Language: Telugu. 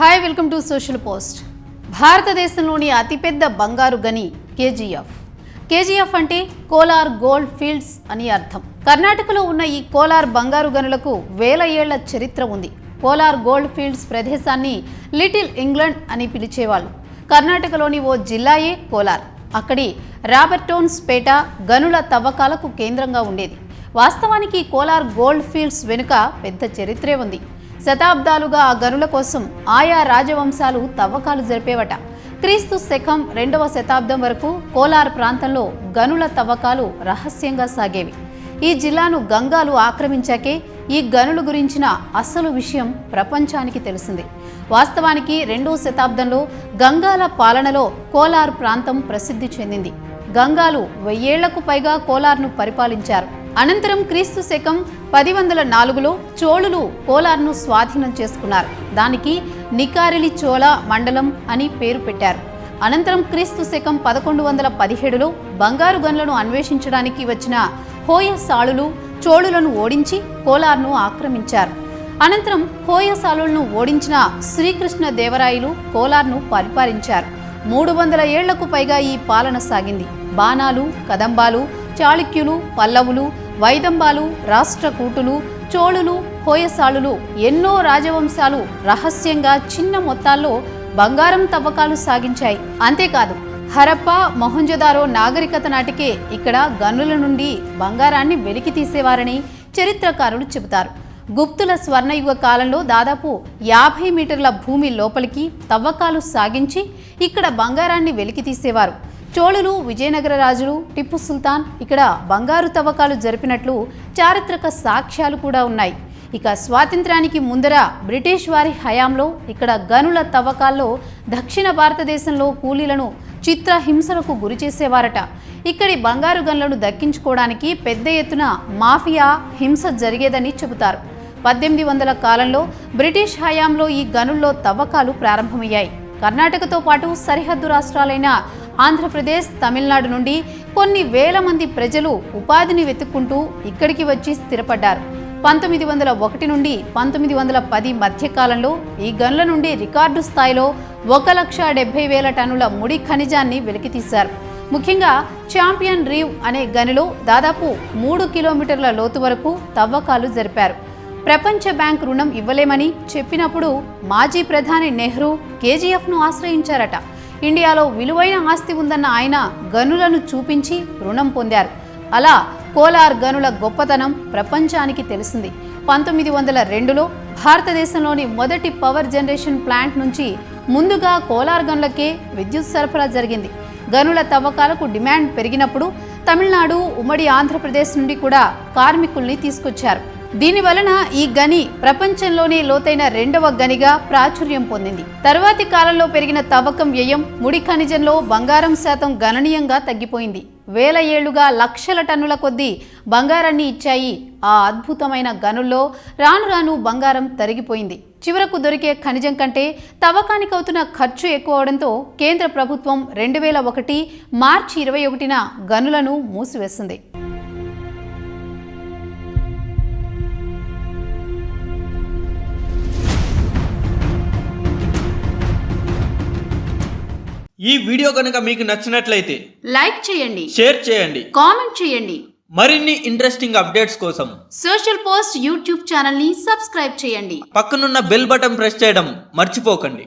Hi welcome to social post భారతదేశంలోని అతిపెద్ద బంగారు గని కేజీఎఫ్. కేజీఎఫ్ అంటే కోలార్ గోల్డ్ ఫీల్డ్స్ అని అర్థం. కర్ణాటకలో ఉన్న ఈ కోలార్ బంగారు గనులకు వేల ఏళ్ళ చరిత్ర ఉంది. కోలార్ గోల్డ్ ఫీల్డ్స్ ప్రదేశాన్ని లిటిల్ ఇంగ్లాండ్ అని పిలిచేవాళ్ళు. కర్ణాటకలోని ఓ జిల్లాయే కోలార్. అక్కడి రాబర్టోన్స్ పేట గనుల తవ్వకాలకు కేంద్రంగా ఉండేది. వాస్తవానికి కోలార్ గోల్డ్ ఫీల్డ్స్ వెనుక పెద్ద చరిత్రే ఉంది. శతాబ్దాలుగా ఆ గనుల కోసం ఆయా రాజవంశాలు తవ్వకాలు జరిపేవట. క్రీస్తు శకం రెండవ శతాబ్దం వరకు కోలార్ ప్రాంతంలో గనుల తవ్వకాలు రహస్యంగా సాగేవి. ఈ జిల్లాను గంగాలు ఆక్రమించాకే ఈ గనుల గురించిన అసలు విషయం ప్రపంచానికి తెలిసింది. వాస్తవానికి రెండవ శతాబ్దంలో గంగాల పాలనలో కోలార్ ప్రాంతం ప్రసిద్ధి చెందింది. గంగాలు వెయ్యేళ్ళకు పైగా కోలార్ను పరిపాలించారు. అనంతరం క్రీస్తు శకం పది వందల నాలుగులో చోళులు కోలార్ను స్వాధీనం చేసుకున్నారు. దానికి నికారిలి చోళ మండలం అని పేరు పెట్టారు. అనంతరం క్రీస్తు శకం పదకొండు వందల పదిహేడులో బంగారు గన్లను అన్వేషించడానికి వచ్చిన హోయసాళులు చోళులను ఓడించి కోలార్ను ఆక్రమించారు. అనంతరం హోయసాలులను ఓడించిన శ్రీకృష్ణ దేవరాయలు కోలార్ను పరిపాలించారు. మూడు వందల ఏళ్ళకు పైగా ఈ పాలన సాగింది. బాణాలు కదంబాలు చాళుక్యులు పల్లవులు వైదంబాలు రాష్ట్రకూటులు చోళులు హోయసాళులు ఎన్నో రాజవంశాలు రహస్యంగా చిన్న మొత్తాల్లో బంగారం తవ్వకాలు సాగించాయి. అంతేకాదు హరప్ప మొహంజదారో నాగరికత నాటికే ఇక్కడ గనుల నుండి బంగారాన్ని వెలికి తీసేవారని చరిత్రకారులు చెబుతారు. గుప్తుల స్వర్ణయుగ కాలంలో దాదాపు యాభై మీటర్ల భూమి లోపలికి తవ్వకాలు సాగించి ఇక్కడ బంగారాన్ని వెలికి తీసేవారు. చోళులు విజయనగర రాజులు టిప్పు సుల్తాన్ ఇక్కడ బంగారు తవ్వకాలు జరిపినట్లు చారిత్రక సాక్ష్యాలు కూడా ఉన్నాయి. ఇక స్వాతంత్రానికి ముందర బ్రిటిష్ వారి హయాంలో ఇక్కడ గనుల తవ్వకాల్లో దక్షిణ భారతదేశంలో కూలీలను చిత్రహింసలకు గురి చేసేవారట. ఇక్కడి బంగారు గనులను దక్కించుకోవడానికి పెద్ద ఎత్తున మాఫియా హింస జరిగేదని చెబుతారు. పద్దెనిమిది వందల కాలంలో బ్రిటిష్ హయాంలో ఈ గనుల్లో తవ్వకాలు ప్రారంభమయ్యాయి. కర్ణాటకతో పాటు సరిహద్దు రాష్ట్రాలైన ఆంధ్రప్రదేశ్ తమిళనాడు నుండి కొన్ని వేల మంది ప్రజలు ఉపాధిని వెతుక్కుంటూ ఇక్కడికి వచ్చి స్థిరపడ్డారు. పంతొమ్మిది వందల ఒకటి నుండి పంతొమ్మిది వందల పది మధ్యకాలంలో ఈ గనుల నుండి రికార్డు స్థాయిలో ఒక లక్ష డెబ్బై వేల టన్నుల ముడి ఖనిజాన్ని వెలికితీశారు. ముఖ్యంగా ఛాంపియన్ రీవ్ అనే గనిలో దాదాపు మూడు కిలోమీటర్ల లోతు వరకు తవ్వకాలు జరిపారు. ప్రపంచ బ్యాంక్ రుణం ఇవ్వలేమని చెప్పినప్పుడు మాజీ ప్రధాని నెహ్రూ కేజీఎఫ్ను ఆశ్రయించారట. ఇండియాలో విలువైన ఆస్తి ఉందన్న ఆయన గనులను చూపించి రుణం పొందారు. అలా కోలార్ గనుల గొప్పతనం ప్రపంచానికి తెలిసింది. పంతొమ్మిది వందల రెండులో భారతదేశంలోని మొదటి పవర్ జనరేషన్ ప్లాంట్ నుంచి ముందుగా కోలార్ గనులకే విద్యుత్ సరఫరా జరిగింది. గనుల తవ్వకాలకు డిమాండ్ పెరిగినప్పుడు తమిళనాడు ఉమ్మడి ఆంధ్రప్రదేశ్ నుండి కూడా కార్మికుల్ని తీసుకొచ్చారు. దీని వలన ఈ గని ప్రపంచంలోనే లోతైన రెండవ గనిగా ప్రాచుర్యం పొందింది. తరువాతి కాలంలో పెరిగిన తవ్వకం వ్యయం ముడి ఖనిజంలో బంగారం శాతం గణనీయంగా తగ్గిపోయింది. వేల ఏళ్ళుగా లక్షల టన్నుల కొద్దీ బంగారాన్ని ఇచ్చాయి ఆ అద్భుతమైన గనుల్లో రాను రాను బంగారం తరిగిపోయింది. చివరకు దొరికే ఖనిజం కంటే తవ్వకానికి అవుతున్న ఖర్చు ఎక్కువ అవడంతో కేంద్ర ప్రభుత్వం రెండు వేల ఒకటి మార్చి ఇరవై ఒకటిన గనులను మూసివేసింది. ఈ వీడియో కనుక మీకు నచ్చినట్లయితే లైక్ చేయండి. షేర్ చేయండి. కామెంట్ చేయండి. మరిన్ని ఇంట్రెస్టింగ్ అప్డేట్స్ కోసం సోషల్ పోస్ట్ యూట్యూబ్ ఛానల్ని సబ్స్క్రైబ్ చేయండి. పక్కనున్న బెల్ బటన్ ప్రెస్ చేయడం మర్చిపోకండి.